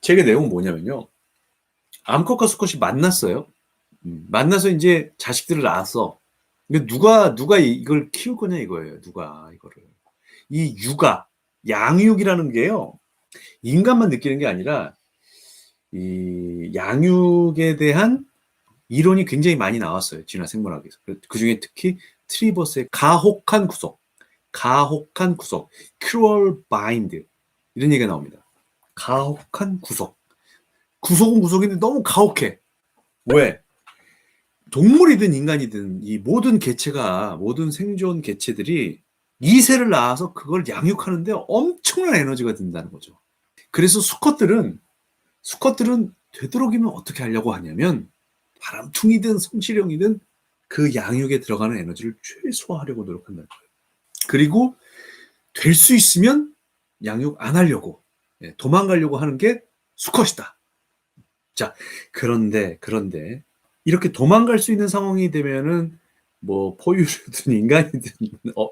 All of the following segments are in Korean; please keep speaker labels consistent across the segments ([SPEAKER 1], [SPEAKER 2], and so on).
[SPEAKER 1] 책의 내용은 뭐냐면요. 암컷과 수컷이 만났어요. 음, 만나서 이제 자식들을 낳았어. 근데 누가 누가 이걸 키울 거냐 이거예요. 누가 이거를 이 육아 양육이라는 게요. 인간만 느끼는 게 아니라 이 양육에 대한 이론이 굉장히 많이 나왔어요. 진화 생물학에서. 그 중에 특히 트리버스의 가혹한 구속, 가혹한 구속, cruel bind 이런 얘기가 나옵니다. 가혹한 구속. 구속은 구속인데 너무 가혹해. 왜? 동물이든 인간이든 이 모든 개체가 모든 생존 개체들이 이세를 낳아서 그걸 양육하는데 엄청난 에너지가 든다는 거죠. 그래서 수컷들은 수컷들은 되도록이면 어떻게 하려고 하냐면 바람둥이든 성실형이든 그 양육에 들어가는 에너지를 최소화하려고 노력한다는 거예요. 그리고 될 수 있으면 양육 안 하려고 예, 도망가려고 하는 게 수컷이다. 자, 그런데 그런데 이렇게 도망갈 수 있는 상황이 되면은 뭐 포유류든 인간이든 어,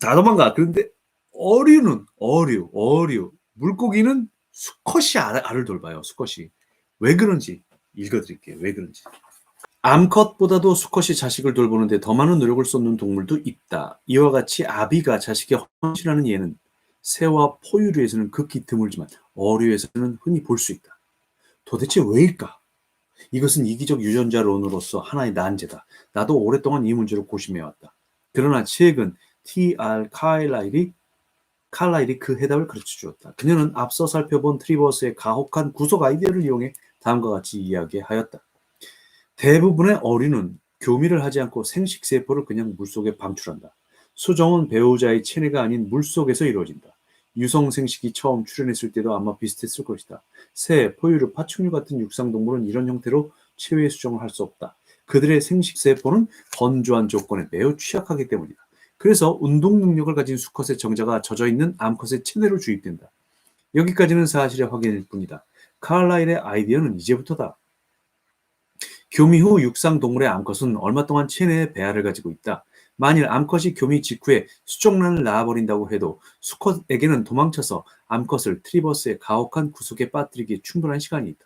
[SPEAKER 1] 다 도망가. 그런데 어류는 어류, 어류, 물고기는 수컷이 알, 알을 돌봐요. 수컷이 왜 그런지 읽어드릴게요. 왜 그런지. 암컷보다도 수컷이 자식을 돌보는데 더 많은 노력을 쏟는 동물도 있다. 이와 같이 아비가 자식에 헌신하는 예는 새와 포유류에서는 극히 드물지만 어류에서는 흔히 볼 수 있다. 도대체 왜일까? 이것은 이기적 유전자론으로서 하나의 난제다. 나도 오랫동안 이 문제를 고심해왔다. 그러나 최근 T.R. 카일라일이 칼라일이 그 해답을 가르쳐 주었다. 그녀는 앞서 살펴본 트리버스의 가혹한 구속 아이디어를 이용해 다음과 같이 이야기하였다. 대부분의 어류는 교미를 하지 않고 생식세포를 그냥 물속에 방출한다. 수정은 배우자의 체내가 아닌 물속에서 이루어진다. 유성 생식이 처음 출현했을 때도 아마 비슷했을 것이다. 새, 포유류, 파충류 같은 육상동물은 이런 형태로 체외 수정을 할 수 없다. 그들의 생식세포는 건조한 조건에 매우 취약하기 때문이다. 그래서 운동 능력을 가진 수컷의 정자가 젖어 있는 암컷의 체내로 주입된다. 여기까지는 사실의 확인일 뿐이다. 카라일의 아이디어는 이제부터다. 교미 후 육상 동물의 암컷은 얼마 동안 체내에 배알을 가지고 있다. 만일 암컷이 교미 직후에 수족란을 낳아버린다고 해도 수컷에게는 도망쳐서 암컷을 트리버스의 가혹한 구속에 빠뜨리기에 충분한 시간이 있다.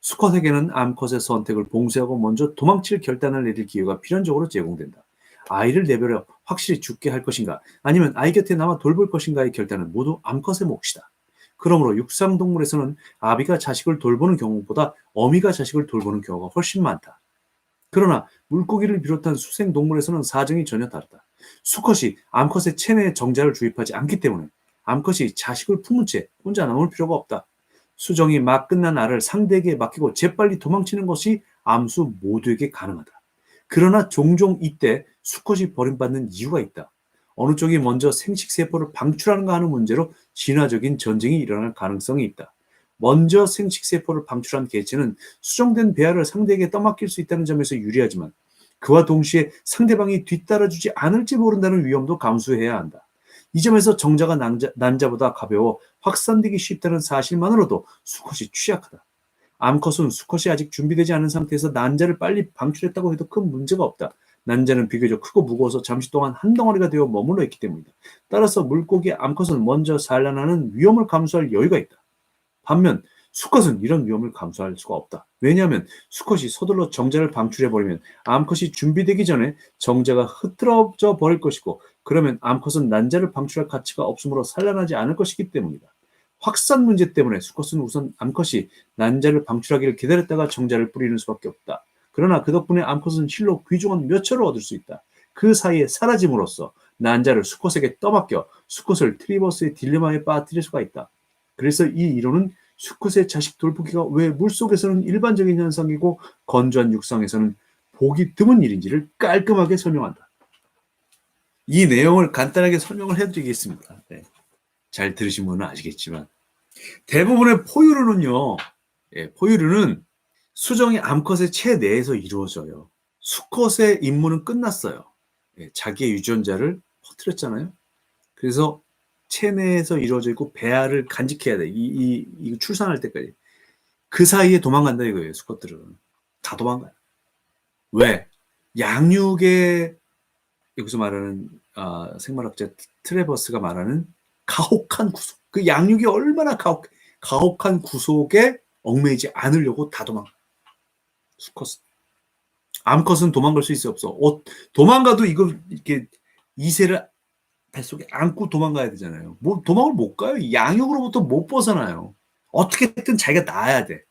[SPEAKER 1] 수컷에게는 암컷의 선택을 봉쇄하고 먼저 도망칠 결단을 내릴 기회가 필연적으로 제공된다. 아이를 내버려 확실히 죽게 할 것인가 아니면 아이 곁에 남아 돌볼 것인가의 결단은 모두 암컷의 몫이다. 그러므로 육상동물에서는 아비가 자식을 돌보는 경우보다 어미가 자식을 돌보는 경우가 훨씬 많다. 그러나 물고기를 비롯한 수생 동물에서는 사정이 전혀 다르다. 수컷이 암컷의 체내에 정자를 주입하지 않기 때문에 암컷이 자식을 품은 채 혼자 남을 필요가 없다. 수정이 막 끝난 알을 상대에게 맡기고 재빨리 도망치는 것이 암수 모두에게 가능하다. 그러나 종종 이때 수컷이 버림받는 이유가 있다. 어느 쪽이 먼저 생식세포를 방출하는가 하는 문제로 진화적인 전쟁이 일어날 가능성이 있다. 먼저 생식세포를 방출한 개체는 수정된 배알을 상대에게 떠맡길 수 있다는 점에서 유리하지만 그와 동시에 상대방이 뒤따라주지 않을지 모른다는 위험도 감수해야 한다. 이 점에서 정자가 난자, 난자보다 가벼워 확산되기 쉽다는 사실만으로도 수컷이 취약하다. 암컷은 수컷이 아직 준비되지 않은 상태에서 난자를 빨리 방출했다고 해도 큰 문제가 없다. 난자는 비교적 크고 무거워서 잠시 동안 한 덩어리가 되어 머물러 있기 때문이다. 따라서 물고기 암컷은 먼저 산란하는 위험을 감수할 여유가 있다. 반면 수컷은 이런 위험을 감수할 수가 없다. 왜냐하면 수컷이 서둘러 정자를 방출해버리면 암컷이 준비되기 전에 정자가 흐트러져 버릴 것이고 그러면 암컷은 난자를 방출할 가치가 없으므로 산란하지 않을 것이기 때문이다. 확산 문제 때문에 수컷은 우선 암컷이 난자를 방출하기를 기다렸다가 정자를 뿌리는 수밖에 없다. 그러나 그 덕분에 암컷은 실로 귀중한 몇 초를 얻을 수 있다. 그 사이에 사라짐으로써 난자를 수컷에게 떠맡겨 수컷을 트리버스의 딜레마에 빠뜨릴 수가 있다. 그래서 이 이론은 수컷의 자식 돌보기가 왜 물속에서는 일반적인 현상이고 건조한 육상에서는 보기 드문 일인지를 깔끔하게 설명한다. 이 내용을 간단하게 설명을 해드리겠습니다. 네. 잘 들으신 분은 아시겠지만 대부분의 포유류는요. 예, 포유류는 수정이 암컷의 체내에서 이루어져요. 수컷의 임무는 끝났어요. 예, 자기의 유전자를 퍼뜨렸잖아요. 그래서 체내에서 이루어져 있고 배알을 간직해야 돼. 이, 이, 이 출산할 때까지. 그 사이에 도망간다 이거예요, 수컷들은. 다 도망가요. 왜? 양육의, 여기서 말하는, 어, 생물학자 트레버스가 말하는 가혹한 구속. 그 양육이 얼마나 가혹, 가혹한 구속에 얽매이지 않으려고 다 도망. 수컷은. 암컷은 도망갈 수 있어 없어. 어, 도망가도 이거 이렇게 이세를 뱃속에 안고 도망가야 되잖아요. 뭐 도망을 못 가요. 양육으로부터 못 벗어나요. 어떻게든 자기가 낳아야 돼.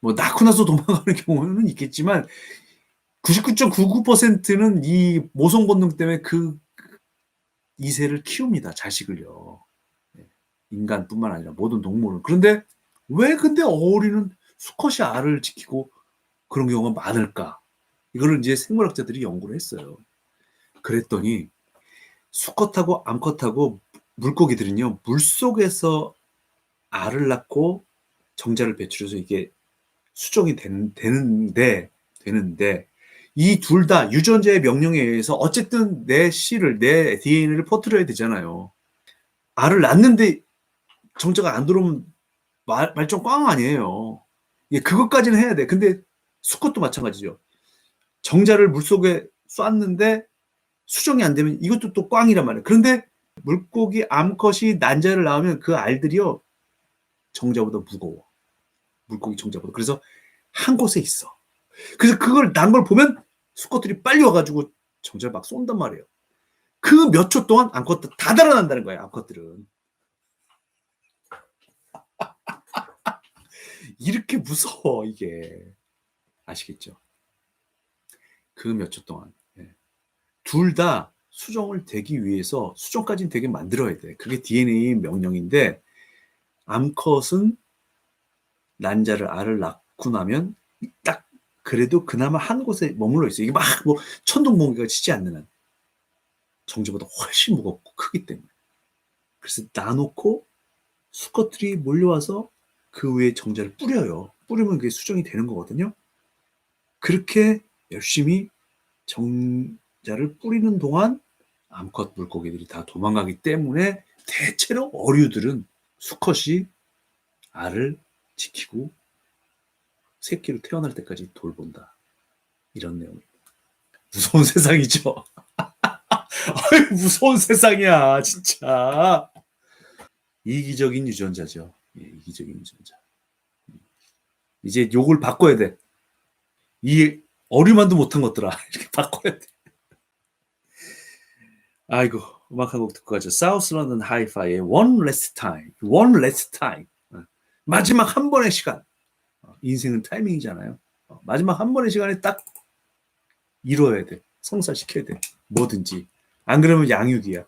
[SPEAKER 1] 뭐 낳고 나서 도망가는 경우는 있겠지만 99.99%는 이 모성 본능 때문에 그 이세를 키웁니다. 자식을요. 네. 인간뿐만 아니라 모든 동물은. 그런데 왜 근데 어리는 수컷이 알을 지키고 그런 경우가 많을까? 이거를 이제 생물학자들이 연구를 했어요. 그랬더니 수컷하고 암컷하고 물고기들은요 물 속에서 알을 낳고 정자를 배출해서 이게 수정이 된, 되는데 되는데 이 둘 다 유전자의 명령에 의해서 어쨌든 내 씨를 내 DNA를 퍼뜨려야 되잖아요. 알을 낳는데 정자가 안 들어오면 말, 말종 꽝 아니에요. 예, 그것까지는 해야 돼. 근데 수컷도 마찬가지죠. 정자를 물속에 쐈는데 수정이 안 되면 이것도 또 꽝이란 말이에요. 그런데 물고기 암컷이 난자를 낳으면 그 알들이요 정자보다 무거워. 물고기 정자보다. 그래서 한 곳에 있어. 그래서 그걸 난 걸 보면 수컷들이 빨리 와가지고 정자를 막 쏜단 말이에요. 그 몇 초 동안 암컷들 다 달아난다는 거예요. 암컷들은. 이렇게 무서워 이게 아시겠죠? 그 몇 초 동안 예. 둘다 수정을 되기 위해서 수정까지는 되게 만들어야 돼. 그게 DNA 명령인데 암컷은 난자를 알을 낳고 나면 딱 그래도 그나마 한 곳에 머물러 있어. 이게 막 뭐 천둥번개가 치지 않는 한 정지보다 훨씬 무겁고 크기 때문에. 그래서 놔놓고 수컷들이 몰려와서 그 위에 정자를 뿌려요. 뿌리면 그게 수정이 되는 거거든요. 그렇게 열심히 정자를 뿌리는 동안 암컷 물고기들이 다 도망가기 때문에 대체로 어류들은 수컷이 알을 지키고 새끼로 태어날 때까지 돌본다. 이런 내용입니다. 무서운 세상이죠. 무서운 세상이야, 진짜. 이기적인 유전자죠. 예, 이기적인 유전자. 이제 욕을 바꿔야 돼. 이 어류만도 못한 것들아. 이렇게 바꿔야 돼. 아이고, 음악 한 곡 듣고 가죠. 사우스 런던 하이파이의 One Last Time. One Last Time. 어, 마지막 한 번의 시간. 어, 인생은 타이밍이잖아요. 어, 마지막 한 번의 시간에 딱 이뤄야 돼. 성사시켜야 돼. 뭐든지. 안 그러면 양육이야.